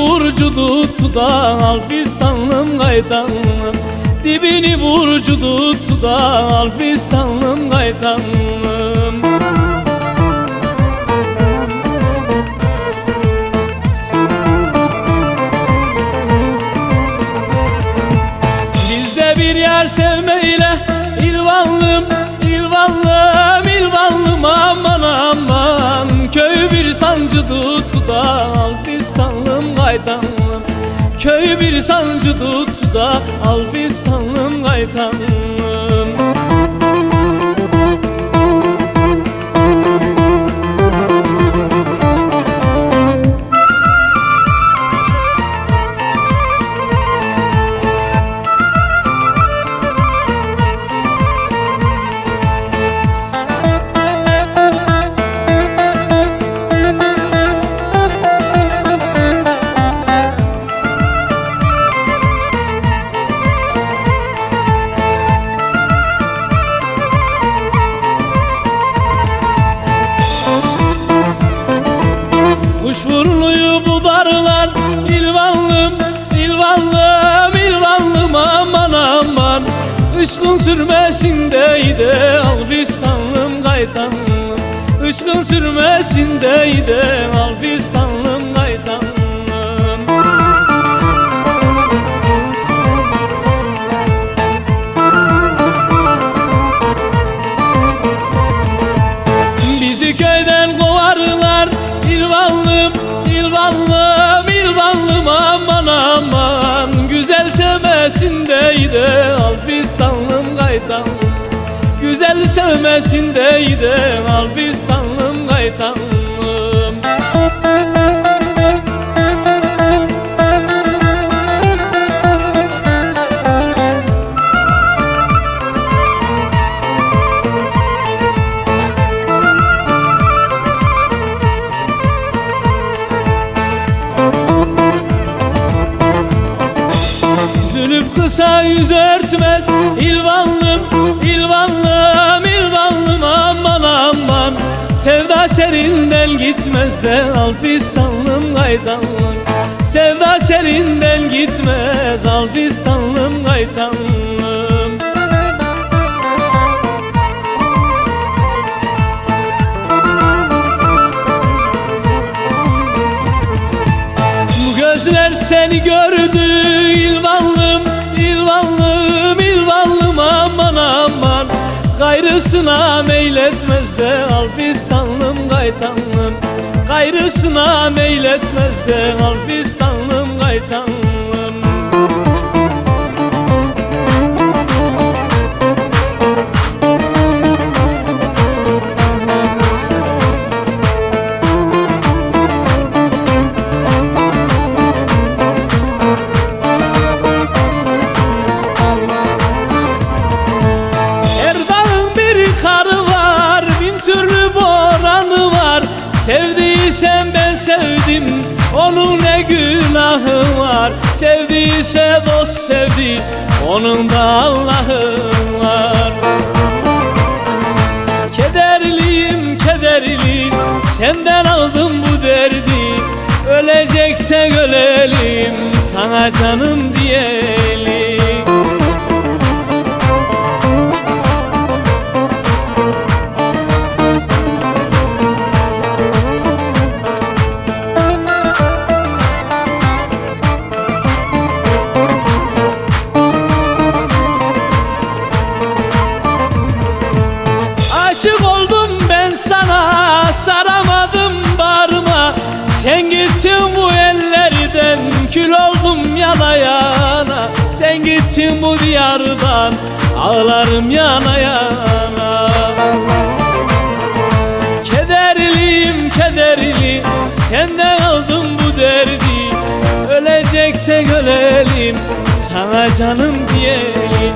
burcu tuttu da Alfistanlım gaytanlım Dibini burcu tuttu da Alfistanlım gaytanlım Bizde bir yer sevmeyle bir sancı tuttu da Alfistanlım gaytanlım Köy bir sancı tuttu da Alfistanlım burnuyu budarlar İlvanlım, İlvanlım, İlvanlım aman aman. Işkın sürmesindeydi Alfistanlım gaytanlım Işkın sürmesindeydi Alfistanlım İlvanlım, İlvanlım aman aman. Güzel sevmesindeydi Alfistanlım gaytanlım Güzel sevmesindeydi Alfistanlım gaytanlım Zülüf kısa yüz örtmez. İlvanlım, İlvanlım, İlvanlım aman aman. Sevda serinden gitmez de Alfistanlım gaytanlım Sevda serinden gitmez Alfistanlım gaytanlım Gayrısına meyletmez de Alfistanlım gaytanlım Gayrısına meyletmez de Alfistanlım gaytanlım Sevdiyse dost sevdi Onun da Allah'ı var. Kederliyim kederliyim Senden aldım bu derdi. Öleceksek ölelim Sana canım diyelim gittin bu ellerden Kül oldum yana yana Sen gittin bu diyardan Ağlarım yana yana. Kederliyim kederli Senden aldım bu derdi. Öleceksek ölelim Sana canım diyelim